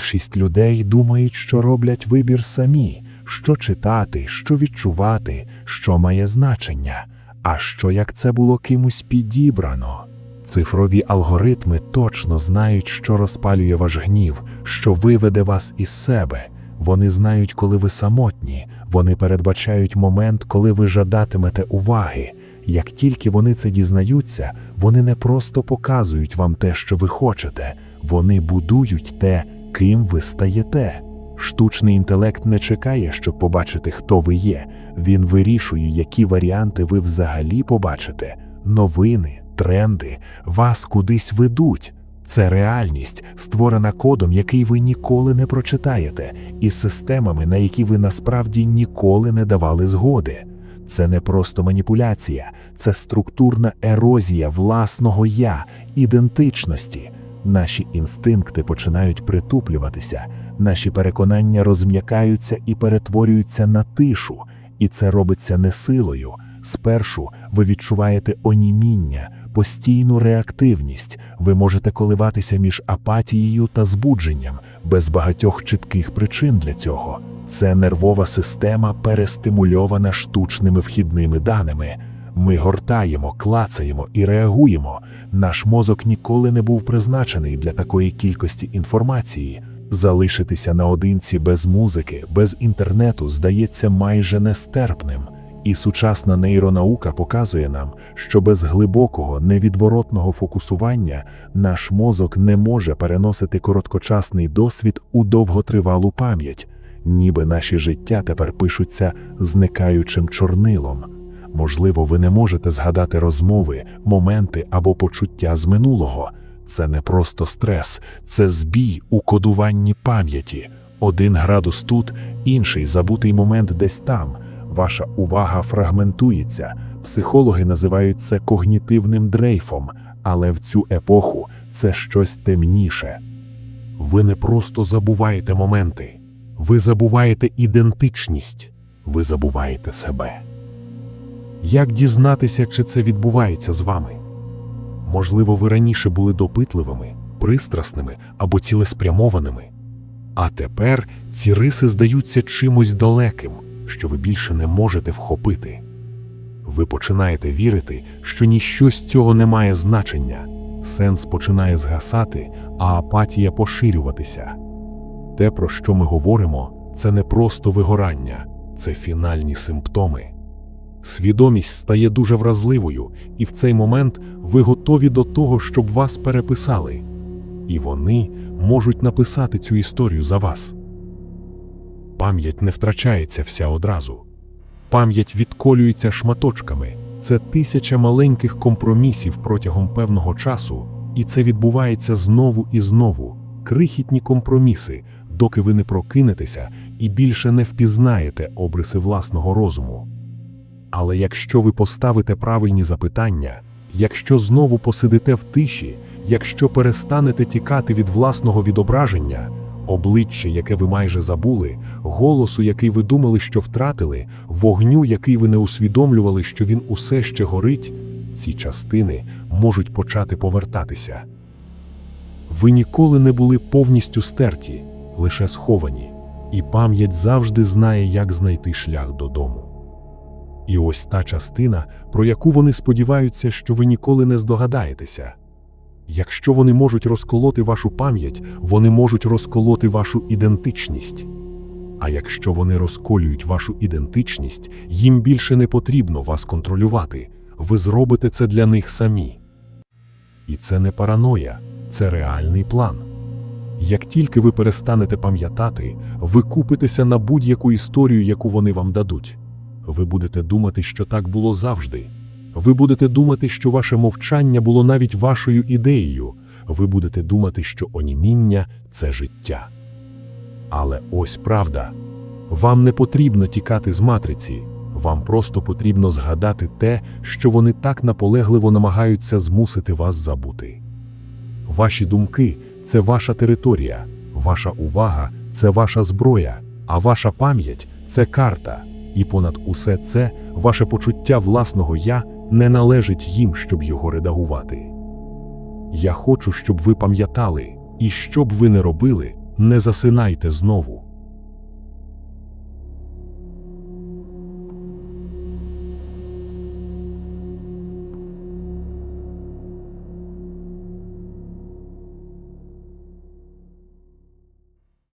Більшість людей думають, що роблять вибір самі, що читати, що відчувати, що має значення, а що як це було кимось підібрано. Цифрові алгоритми точно знають, що розпалює ваш гнів, що виведе вас із себе. Вони знають, коли ви самотні, вони передбачають момент, коли ви жадатимете уваги. Як тільки вони це дізнаються, вони не просто показують вам те, що ви хочете, вони будують те, ким ви стаєте. Штучний інтелект не чекає, щоб побачити, хто ви є. Він вирішує, які варіанти ви взагалі побачите. Новини, тренди вас кудись ведуть. Це реальність, створена кодом, який ви ніколи не прочитаєте, і системами, на які ви насправді ніколи не давали згоди. Це не просто маніпуляція, це структурна ерозія власного я, ідентичності. Наші інстинкти починають притуплюватися, наші переконання розм'якаються і перетворюються на тишу, і це робиться не силою. Спершу ви відчуваєте оніміння, постійну реактивність, ви можете коливатися між апатією та збудженням, без багатьох чітких причин для цього. Це нервова система, перестимульована штучними вхідними даними. Ми гортаємо, клацаємо і реагуємо. Наш мозок ніколи не був призначений для такої кількості інформації. Залишитися наодинці без музики, без інтернету здається майже нестерпним. І сучасна нейронаука показує нам, що без глибокого, невідворотного фокусування наш мозок не може переносити короткочасний досвід у довготривалу пам'ять, ніби наші життя тепер пишуться зникаючим чорнилом. Можливо, ви не можете згадати розмови, моменти або почуття з минулого. Це не просто стрес, це збій у кодуванні пам'яті. Один градус тут, інший забутий момент десь там. Ваша увага фрагментується. Психологи називають це когнітивним дрейфом, але в цю епоху це щось темніше. Ви не просто забуваєте моменти, ви забуваєте ідентичність, ви забуваєте себе. Як дізнатися, чи це відбувається з вами? Можливо, ви раніше були допитливими, пристрасними або цілеспрямованими. А тепер ці риси здаються чимось далеким, що ви більше не можете вхопити. Ви починаєте вірити, що ніщо з цього не має значення, сенс починає згасати, а апатія поширюватися. Те, про що ми говоримо, це не просто вигорання, це фінальні симптоми. Свідомість стає дуже вразливою, і в цей момент ви готові до того, щоб вас переписали. І вони можуть написати цю історію за вас. Пам'ять не втрачається вся одразу. Пам'ять відколюється шматочками. Це тисяча маленьких компромісів протягом певного часу, і це відбувається знову і знову. Крихітні компроміси, доки ви не прокинетеся і більше не впізнаєте обриси власного розуму. Але якщо ви поставите правильні запитання, якщо знову посидите в тиші, якщо перестанете тікати від власного відображення, обличчя, яке ви майже забули, голосу, який ви думали, що втратили, вогню, який ви не усвідомлювали, що він усе ще горить, ці частини можуть почати повертатися. Ви ніколи не були повністю стерті, лише сховані, і пам'ять завжди знає, як знайти шлях додому. І ось та частина, про яку вони сподіваються, що ви ніколи не здогадаєтеся. Якщо вони можуть розколоти вашу пам'ять, вони можуть розколоти вашу ідентичність. А якщо вони розколюють вашу ідентичність, їм більше не потрібно вас контролювати, ви зробите це для них самі. І це не параноя, це реальний план. Як тільки ви перестанете пам'ятати, ви купитеся на будь-яку історію, яку вони вам дадуть. Ви будете думати, що так було завжди. Ви будете думати, що ваше мовчання було навіть вашою ідеєю. Ви будете думати, що оніміння це життя. Але ось правда. Вам не потрібно тікати з матриці, вам просто потрібно згадати те, що вони так наполегливо намагаються змусити вас забути. Ваші думки це ваша територія, ваша увага це ваша зброя, а ваша пам'ять це карта. І понад усе це ваше почуття власного я не належить їм, щоб його редагувати. Я хочу, щоб ви пам'ятали, і що б ви не робили, Не засинайте знову.